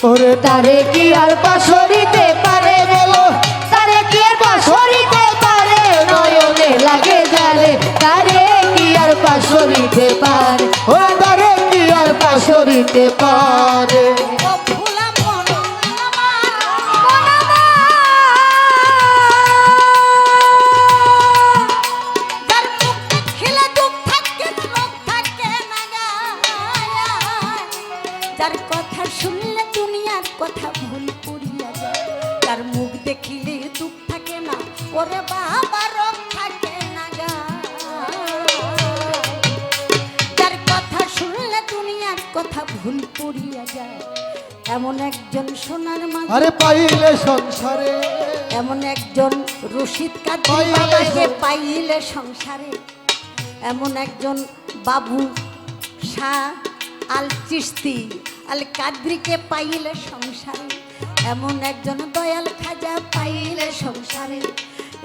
তারে কি আর পারে বলো তারে কি আর পারে? নয়নে লাগে তারে কি আর পাশরিতে পারে? ও তারে কি আর পাশরিতে পারে? যার কথা শুনলে দুনিয়ার কথা ভুল করিয়া যায়। তার মুখ দেখিলে দুঃখ থাকে না ওরে বাবা রোগ থাকে না গায়। যার কথা শুনলে দুনিয়ার কথা ভুল করিয়া যায়। এমন একজন সোনার আরে পাইলে সংসারে। এমন একজন রশিদ পাইলে বাবাকে পাইলে সংসারে। এমন একজন বাবু শাহ আল চিস্তি আল কাদ্রিকে পাইলে সংসারে, এমন একজন দয়াল খাজা পাইলে সংসারে,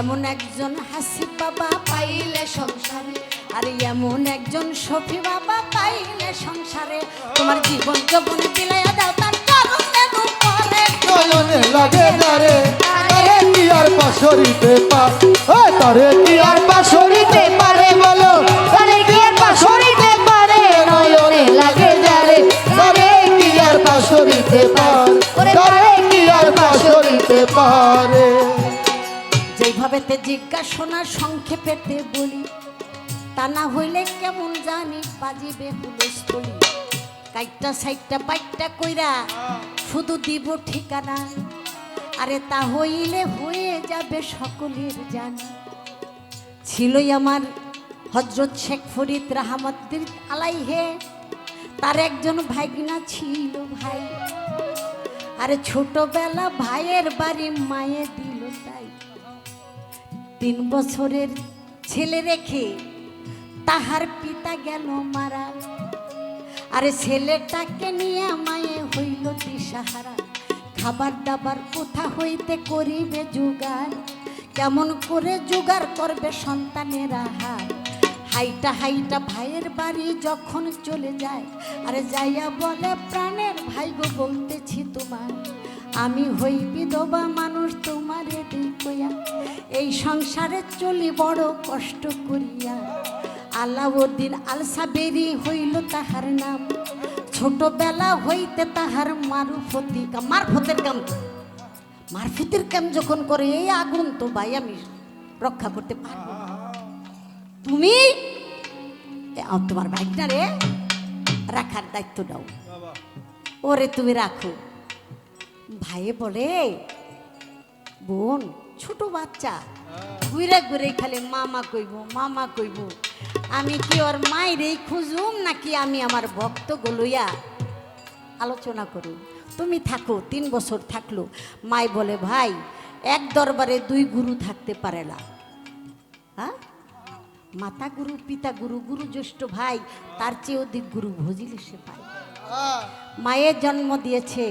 এমন একজন হাসি বাবা পাইলে সংসারে, আর এমন একজন সফি বাবা পাইলে সংসারে। তোমার জীবন যৌবন বিলাইয়া দাও, তার চরণের উপরে নয়নে লাগে যারে তারে কি আর পাশরিতে পারে তারে কি আর পাশরিতে পারে বলো? পাশরিতে পারে। তারে কি আর পাশরিতে পারে? যেভাবে তে জিজ্ঞাসনা সংক্ষেপেতে বলি তা না হইলে কেমন জানি বাজিবে হুলস্থলি। কাইটটা সাইটটা বাইকটা কইরা শুধু দিব ঠিকানা। আরে তা হইলে হয়ে যাবে সকলের জানা। ছিলই আমার হজরত শেখ ফরিদ রাহমদ্দির আলাইহে। তার একজন ভাগনা ছিল ভাই। আরে ছোটবেলা ভাইয়ের বাড়ি মায়ে দিল তাই। তিন বছরের ছেলে রেখে তাহার পিতা গেল মারা। আরে ছেলেটাকে নিয়ে মায়ে হইল দিশাহারা। খাবার দাবার কোথা হইতে করিবে জোগাড়? কেমন করে জোগাড় করবে সন্তানেরা হার হাইটা হাইটা ভাইয়ের বাড়ি যখন চলে যায়, আরে যাইয়া বলে, প্রাণের ভাই গো বলতেছি তোমার আমি হই বিধবা মানুষ তোমারে দেখইয়া এই সংসারে চলি বড় কষ্ট করিয়া আলাউদ্দিন আলসাবেরি হইল তাহার নাম, ছোটবেলা হইতে তাহার মারুফতি মারফতের কাম। মারফতের কাম যখন করে, এই আগুন তো ভাই আমি রক্ষা করতে পারব। তুমি? তোমার ভাইটা রে রাখার দায়িত্ব দাও ওরে তুমি রাখো। ভাইয়ে বলে বোন ছোট বাচ্চা ঘুরে ঘুরে খালি মামা কইব মামা কইব আমি কি ওর মায়েরই খুঁজুম নাকি আমি আমার ভক্ত গলইয়া আলোচনা করুন তুমি থাকো তিন বছর থাকল। মাই বলে ভাই এক দরবারে দুই গুরু থাকতে পারে না। হ্যাঁ? মাতা গুরু, পিতা গুরু গুরু জ্যেষ্ঠ ভাই, তার চেয়ে অধিক গুরু ভজিলে সে পায় মায়ের জন্ম দিয়েছে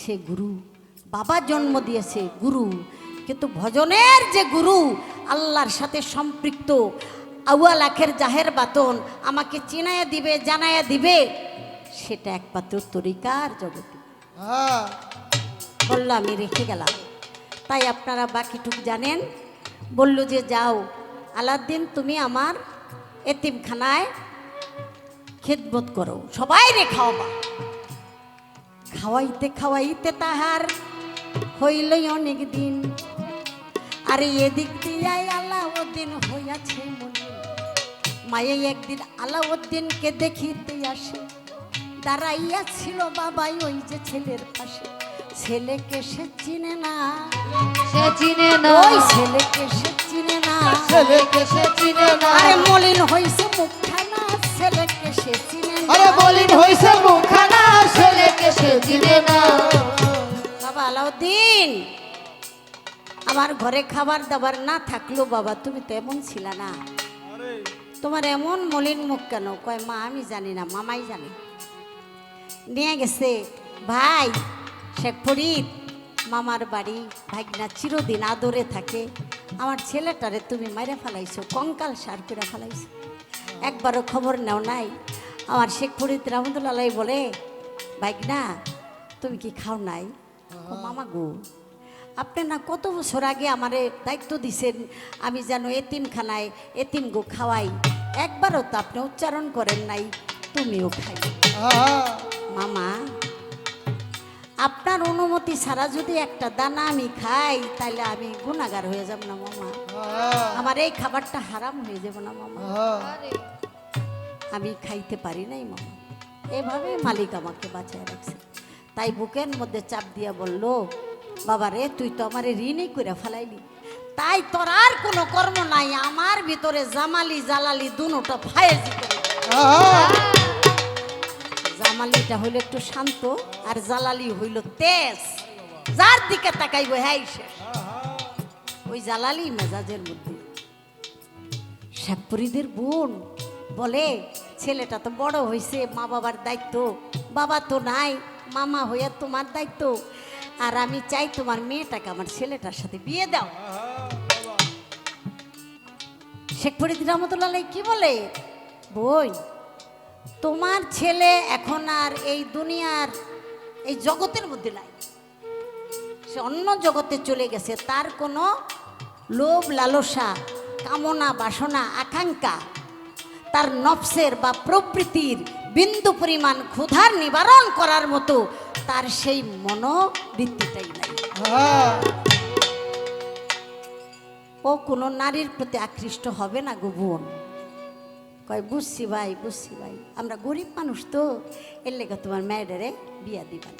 সে গুরু, বাবা জন্ম দিয়েছে গুরু, কিন্তু ভজনের যে গুরু, আল্লাহর সাথে সম্পৃক্ত আউয়া লাখের জাহের বাতন আমাকে চিনায়া দিবে জানায়া দিবে, সেটা একমাত্র তরিকার জগতে। বলল, আমি রেখে গেলাম। তাই আপনারা বাকিটুক জানেন। বলল যে, যাও। আলাদ্দিন তুমি আমার এতিমখানায় খেদমত করো। সবাই রে খাওয়াবা। খাওয়াইতে খাওয়াইতে তাহার হইলই অনেক দিন। আরে এদিক দিয়ে আলাউদ্দিন হইয়াছে মনে। মায়ে একদিন আলাউদ্দিনকে দেখিতে আসে। দাঁড়াইয়া ছিল বাবাই ওই যে ছেলের পাশে। ছেলেকে সে চিনে না। সে চিনে না। ওই ছেলেকে সে চিনে না। ছেলেকে সে চিনে না। আরে মলিন হইছে মুখখানা ছেলেকে সে চিনে না। আরে বলিন হইছে মুখানা ছেলেকে সে চিনে না। বাবা আলাউদ্দিন আমার ঘরে খাবার দাবার না থাকল বাবা তুমি তো এমন ছিল না। তোমার এমন মলিন মুখ কেন? কয় মা আমি জানি না মামাই জানি। নিয়ে গেছে। ভাই শেখ ফরিদ মামার বাড়ি ভাগনা চিরদিন আদরে থাকে। আমার ছেলেটারে তুমি মাইরে ফেলাইছো কঙ্কাল সার করে ফেলাইছো। একবারও খবর নেও নাই। আমার শেখ ফরিদ রহমতুল্লাহ বলে ভাগনা তুমি কি খাও নাই? ও মামা গো আপনি না কত বছর আগে আমারে দায়িত্ব দিছেন আমি যেন এতিমখানায় এতিম গো খাওয়াই। একবারও তো আপনি উচ্চারণ করেন নাই তুমিও খাই মামা আপনার অনুমতি ছাড়া যদি একটা দানা আমি খাই তাহলে আমি গুণাগার হয়ে যাব না মামা। আমার এই খাবারটা হারাম হয়ে যাব না মামা। আমি খাইতে পারি নাই মামা। এভাবে মালিক আমাকে বাঁচায় রাখছে। তাই বুকের মধ্যে চাপ দিয়া বলল বাবা রে তুই তো আমারে ঋণই করে ফেলাইলি। তাই তোর আর কোনো কর্ম নাই। আমার ভিতরে জামালি জালালি দুনোটা ফায়েজি করে দে। হ্যাঁ জামালিটা হইল একটু শান্ত আর জালালি হইল তেজ। যার দিকে তাকাইব হ্যাঁ শেষ ওই জালালি মেজাজের মধ্যে। শেখপুরীদের বোন বলে, ছেলেটা তো বড় হয়েছে মা বাবার দায়িত্ব। বাবা তো নাই, মামা হইয়া তোমার দায়িত্ব। আর আমি চাই তোমার মেয়েটাকে আমার ছেলেটার সাথে বিয়ে দাও। শেখ ফরিদ রহমতুল্লাহ কি বলে? বই তোমার ছেলে এখন আর এই দুনিয়ার এই জগতের মধ্যে নাই। সে অন্য জগতে চলে গেছে তার কোনো লোভ লালসা কামনা বাসনা আকাঙ্ক্ষা তার নফসের বা প্রবৃত্তির বিন্দু পরিমাণ ক্ষুধার নিবারণ করার মতো তার সেই মনোবৃত্তিটাই নাই। ও কোনো নারীর প্রতি আকৃষ্ট হবে না গো বোন। কয়, বুঝছি ভাই বুঝছি ভাই। আমরা গরিব মানুষ তো, এর লেগে তোমার মেয়েটারে বিয়া দিবেন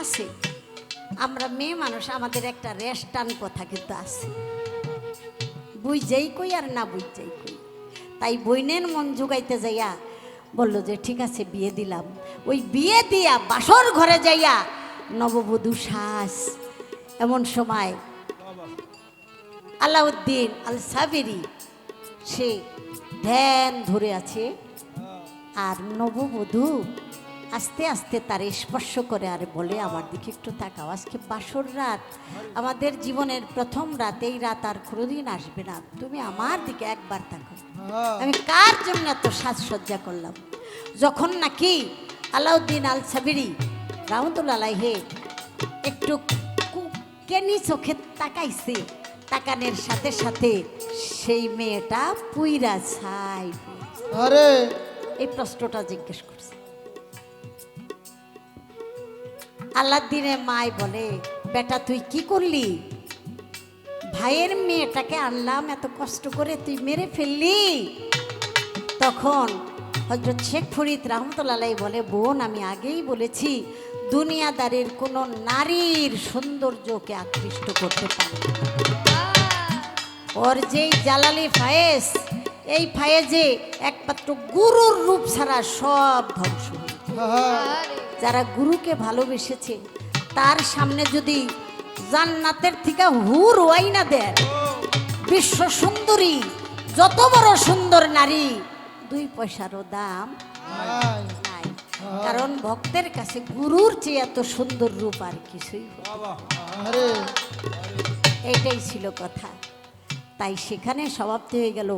আছে। আমরা মেয়ে মানুষ, আমাদের একটা রেস্টান কথা কিন্তু আছে। বুঝছেই কই আর না বুঝছেই কই। তাই বইনের মন জোগাইতে যাইয়া বলল যে, ঠিক আছে, বিয়ে দিলাম। ওই বিয়ে দিয়া বাসর ঘরে যাইয়া নববধূ শ্বাস এমন সময় আলাউদ্দিন আল সাবেরি সে ধ্যান ধরে আছে। আর নববধূ আস্তে আস্তে তার স্পর্শ করে আর বলে আমার দিকে একটু তাকাও আজকে বাসর রাত। আমাদের জীবনের প্রথম রাত এই রাত আর কোনোদিন আসবে না। তুমি আমার দিকে একবার তাকাও। হ্যাঁ। আমি কার জন্য এত সাজসজ্জা করলাম? যখন নাকি আলাউদ্দিন আল সাবিরি রাহমতুল্লাহ হে একটু কেনি চোখে তাকাইছে তাকানের সাথে সাথে সেই মেয়েটা পুইরা ছাই। আরে। এই প্রশ্নটা জিজ্ঞেস করছে। আল্লাদিনে মাই বলে বেটা তুই কি করলি? ভাইয়ের মেয়েটাকে আনলাম এত কষ্ট করে তুই মেরে ফেললি? তখন হজরত শেখ ফরিদ রহমতুল্লাহ বলে বোন আমি আগেই বলেছি দুনিয়াদারির কোনো নারীর সৌন্দর্যকে আকৃষ্ট করতে পারে। ওর যেই জালালি ফায়েজ এই ফায়েজে একমাত্র গুরুর রূপ ছাড়া সব ধ্বংস। যারা গুরুকে ভালোবেসেছে তার সামনে যদি জান্নাতের থেকে হুর ওয়াইনা দেন বিশ্ব সুন্দরী যত বড় সুন্দর নারী দুই পয়সারও দাম নাই। কারণ ভক্তের কাছে গুরুর চেয়ে এত সুন্দর রূপ আর কিছুই এইটাই ছিল কথা। তাই সেখানে সমাপ্তি হয়ে গেল।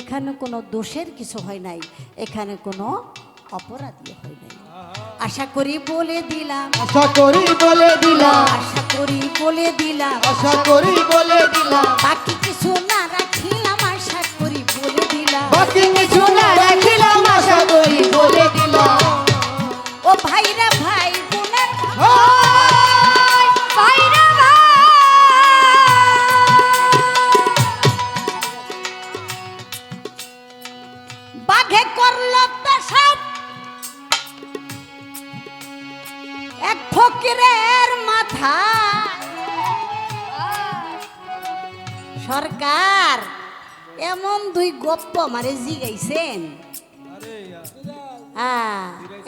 এখানে কোনো দোষের কিছু হয় নাই। এখানে কোনো অপরাধী হয় নাই। আশা করি বলে দিলাম। আশা করি বলে দিলাম। আশা করি বলে দিলাম। আশা করি বলে দিলাম। বাকি কিছু না সরকার এমন দুই গপ্প আমারে জিগাইছেন। হ্যাঁ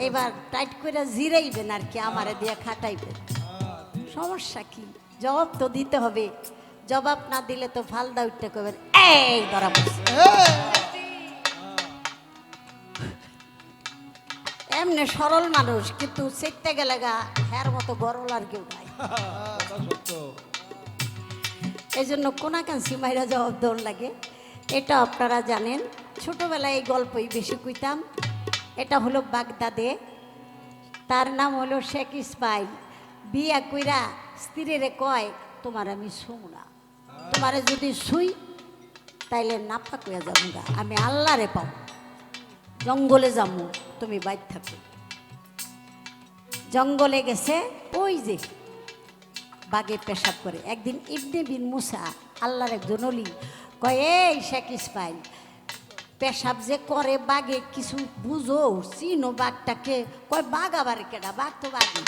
এবার টাইট করে জিরাইবেন আর কি আমারে দিয়ে খাটাইবেন। সমস্যা কি? জবাব তো দিতে হবে। জবাব না দিলে তো ফালদা উঠতে করবেন এই ধরা এমনি সরল মানুষ কিন্তু চেকতে গেলে গা হ্যার মতো গরল আর কেউ নাই। এই জন্য কোনাকাঞ্চি মাইরা জবাব দৌড় লাগে। এটা আপনারা জানেন। ছোটবেলায় এই গল্পই বেশি কইতাম। এটা হলো বাগদাদে। তার নাম হলো শেখ ইসমাইল। বিয়া কইরা স্ত্রীরে কয়, তোমার আমি শুম না। তোমারে যদি শুই, তাইলে নাপা কইয়া যাব গা আমি আল্লাহরে পাবো। জঙ্গলে যাব। তুমি বাইর থাকো। জঙ্গলে গেছে, ওই যে বাগে পেশাব করে। একদিন ইবনে বিন মুসা আল্লাহর একজন অলি কয়, এই শেখ ইসমাইল, পেশাব যে করে বাগে কিছু বুঝো, চিনো বাঘটাকে? কয়, বাঘ আবার কেডা? বাঘ তো বাঘে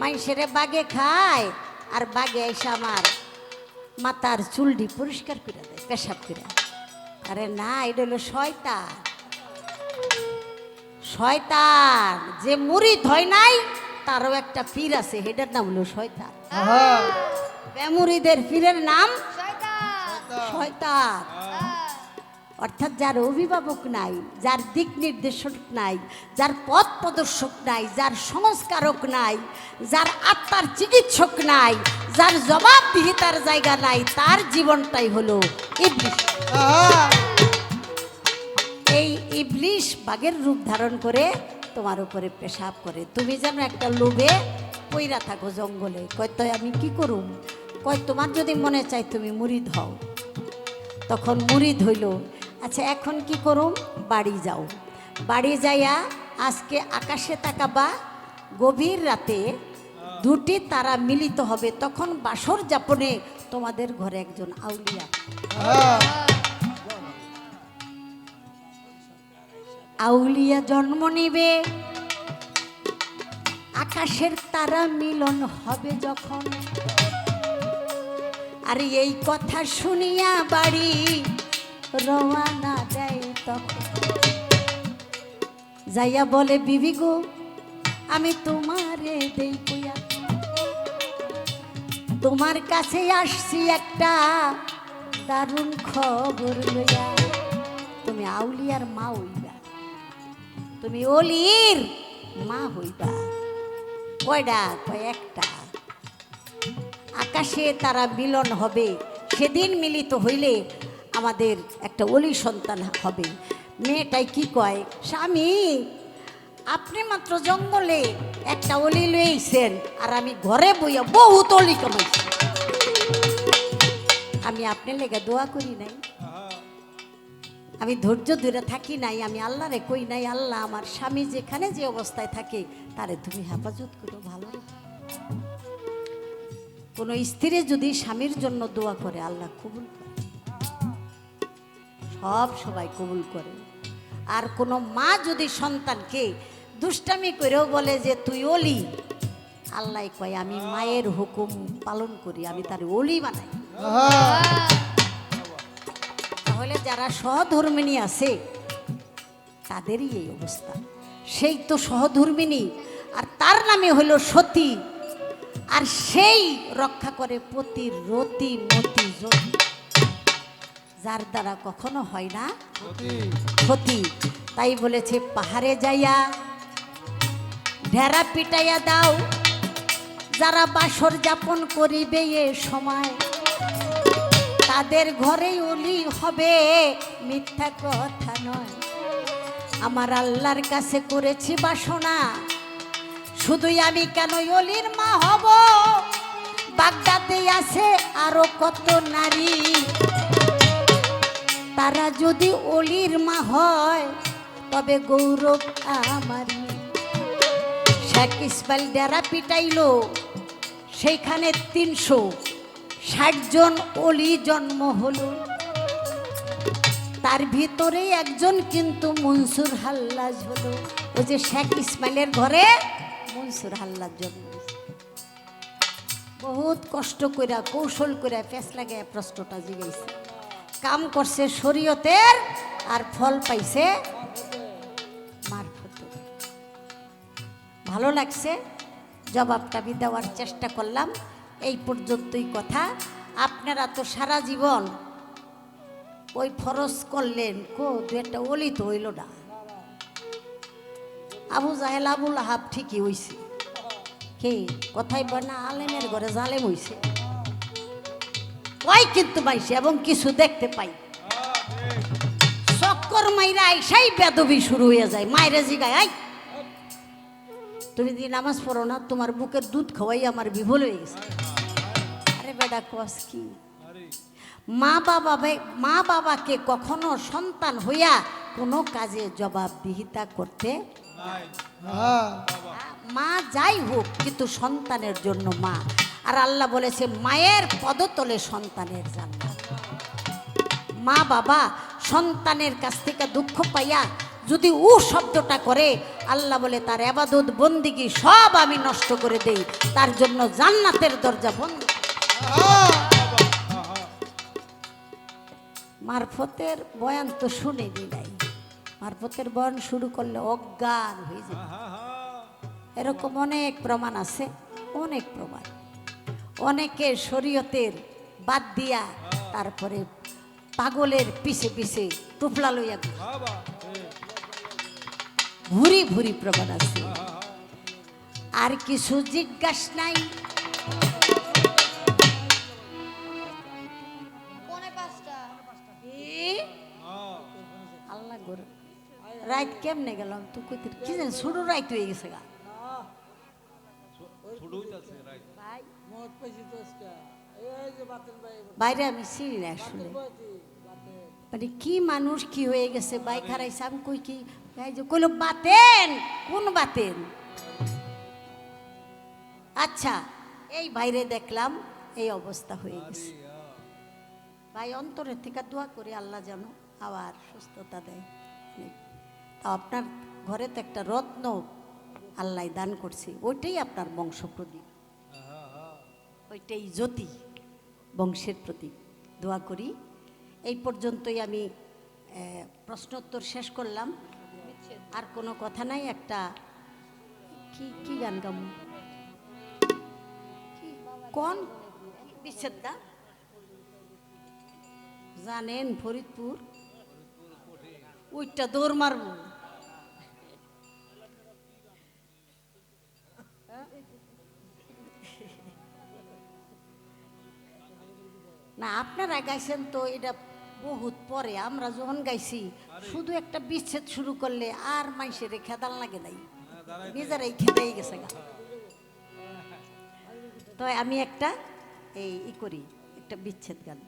মানুষেরে বাগে খায়, আর বাগে এসে আমার মাথার চুলডি পরিষ্কার করে দেয়, পেশাব করে। আরে না, এটা হলো শয়তান। শয়তান, যে মুড়ি ধয় নাই তারও একটা পীর আছে সেটার নাম হলো শয়তান। বেমুরিদের পীরের নাম শয়তান। অর্থাৎ যার অভিভাবক নাই যার দিক নির্দেশক নাই যার পথ প্রদর্শক নাই যার সংস্কারক নাই যার আত্মার চিকিৎসক নাই যার জবাবদিহিতার জায়গা নাই তার জীবনটাই হলো ইবলিশ এই ইবলিশ বাঘের রূপ ধারণ করে তোমার উপরে পেশাব করে। তুমি যেন একটা লোভে পইরা থাকো জঙ্গলে। কয় তো আমি কি করুম? কয়, তোমার যদি মনে চাই তুমি মুড়ি হও। তখন মুড়ি ধইল আচ্ছা এখন কি করুম? বাড়ি যাও। বাড়ি যাইয়া আজকে আকাশে তাকাবা, গভীর রাতে দুটি তারা মিলিত হবে। তখন বাসর যাপনে তোমাদের ঘরে একজন আউলিয়া। আউলিয়া জন্ম নিবে। আকাশের তারা মিলন হবে যখন। আর এই কথা শুনিয়া বাড়ি রওয়ানা দেয় তখন। যাইয়া বলে, বিবি গো, আমি তোমারে দেই তোমার কাছে আসছি একটা দারুণ খবর লইয়া। তুমি আউলিয়ার মা হইবা তুমি অলির মা হইবা। কয়টা কয়েকটা আকাশে তারা মিলন হবে, সেদিন মিলিত হইলে আমাদের একটা অলি সন্তান হবে। মেয়েটাই কি কয়? স্বামী, আপনি মাত্র জঙ্গলে একটা অলি লইছেন আর আমি ঘরে বইয়া বহুত অলি কামাইছি। আমি আপনার লেগে দোয়া করি নাই। আমি ধৈর্য ধরে থাকি নাই, আমি আল্লাহরে কই নাই, আল্লাহ আমার স্বামী যেখানে যে অবস্থায় থাকে, তারে তুমি হেফাজত করো, ভালো। কোনো স্ত্রী যদি স্বামীর জন্য দোয়া করে, আল্লাহ কবুল করে। সব সবাই কবুল করে। আর কোনো মা যদি সন্তানকে দুষ্টামি করেও বলে যে, তুই অলি আল্লাহ কয়, আমি মায়ের হুকুম পালন করি, আমি তার অলি বানাই। তাহলে যারা সহধর্মিনী আছে তাদেরই এই অবস্থা। সেই তো সহধর্মিনী আর তার নামে হলো সতী। আর সেই রক্ষা করে পতি রতি মতি জ্যোতি যার দ্বারা কখনো হয় না। সতী, ক্ষতি তাই বলেছে পাহাড়ে যাইয়া ঢেরা পিটাইয়া দাও। যারা বাসর যাপন করিবে এ সময় তাদের ঘরেই অলি হবে। মিথ্যা কথা নয়। আমার আল্লাহর কাছে করেছি বাসনা। শুধুই আমি কেন অলির মা হব? বাগদাদে আছে আরও কত নারী? তারা যদি অলির মা হয়, তবে গৌরব আমারই। শেখ ইসমাইল ডেরা পিটাইলো, সেইখানে তিনশো। ষাট জন অলি জন্ম হলো। তার ভিতরে একজন কিন্তু মনসুর হাল্লাজ হলো। ওই যে শেখ ইসমাইলের ঘরে মনসুর হাল্লাজ জন্ম বহুত কষ্ট কইরা, কৌশল কইরা পেঁচ লাগে প্রশ্নটা জিগাইছে। কাম করছে শরীয়তের আর ফল পাইছে মারফত। ভালো লাগছে, জবাবটা আমি দেওয়ার চেষ্টা করলাম। এই পর্যন্তই কথা। আপনারা তো সারা জীবন ওই ফরজ করলেন, কো, দু একটা অলি তো হইল না। আবু জাহেল আবুল আহাব ঠিকই হইছে। কে? কথাই বয় না, আলেমের ঘরে জালেম হইছে। ওই কিন্তু পাইছে এবং কিছু দেখতে পাই। চক্কর মাইরা আইসাই বেদবি শুরু হয়ে যায় মায়েরা জিগায়, আই! তুমি যদি নামাজ পড়ো না, তোমার বুকের দুধ খাওয়াই আমার বিভোল হয়ে গেছে। আরে বেডা কস কি মা বাবা ভাই- মা বাবাকে কখনো সন্তান হইয়া কোনো কাজে জবাবদিহিতা করতে মা যাই হোক কিন্তু সন্তানের জন্য মা। আর আল্লাহ বলেছে মায়ের পদতলে সন্তানের জান্নাত। মা বাবা সন্তানের কাছ থেকে দুঃখ পাইয়া যদি উ শব্দটা করে আল্লাহ বলে তার আবাদত বন্দিগি সব আমি নষ্ট করে দেই। তার জন্য জান্নাতের দরজা বন্ধ। মারফতের বয়ান তো শুনে নাই। মারফতের বয়ান শুরু করলে অজ্ঞান হয়ে যায়। এরকম অনেক প্রমাণ আছে, অনেক প্রমাণ। অনেকে শরীয়তের বাদ দিয়া তারপরে পাগলের পিছে পিছে টুপলা লইয়া। ভুরি ভুরি প্রমাণ আছে। আর কিছু জিজ্ঞাস নাই কেমনে গেলাম তুই কইতে কি জানি ছোট রাত হয়ে গেছে গা। বাইরে আমি চিনি না আসলে। মানে কি মানুষ কি হয়ে গেছে? বাইক হারাইছে আমি কই কি? এই যে কইলো বাতেন কোন বাতেন আচ্ছা এই বাইরে দেখলাম এই অবস্থা হয়ে গেছে। ভাই অন্তরের থেকে দোয়া করে আল্লাহ যেন আবার সুস্থতা দেয়। আপনার ঘরে তো একটা রত্ন আল্লাহ দান করছে, ওইটাই আপনার বংশ প্রদীপ ওইটাই জ্যোতি বংশের প্রতীক দোয়া করি, এই পর্যন্তই আমি প্রশ্নোত্তর শেষ করলাম। আর কোনো কথা নাই, একটা কি কি গান গাম? কোন? বিচ্ছেদ দা জানেন ফরিদপুর? ওইটা দৌড় মারব। গাইছেন তো এটা বহুত পরে আমরা যখন গাইছি শুধু একটা বিচ্ছেদ শুরু করলে আর মানুষের খেদাল লাগে নাই। নিজেরাই খেদাই গেছে গা। তো আমি একটা এই ই করি একটা বিচ্ছেদ গান।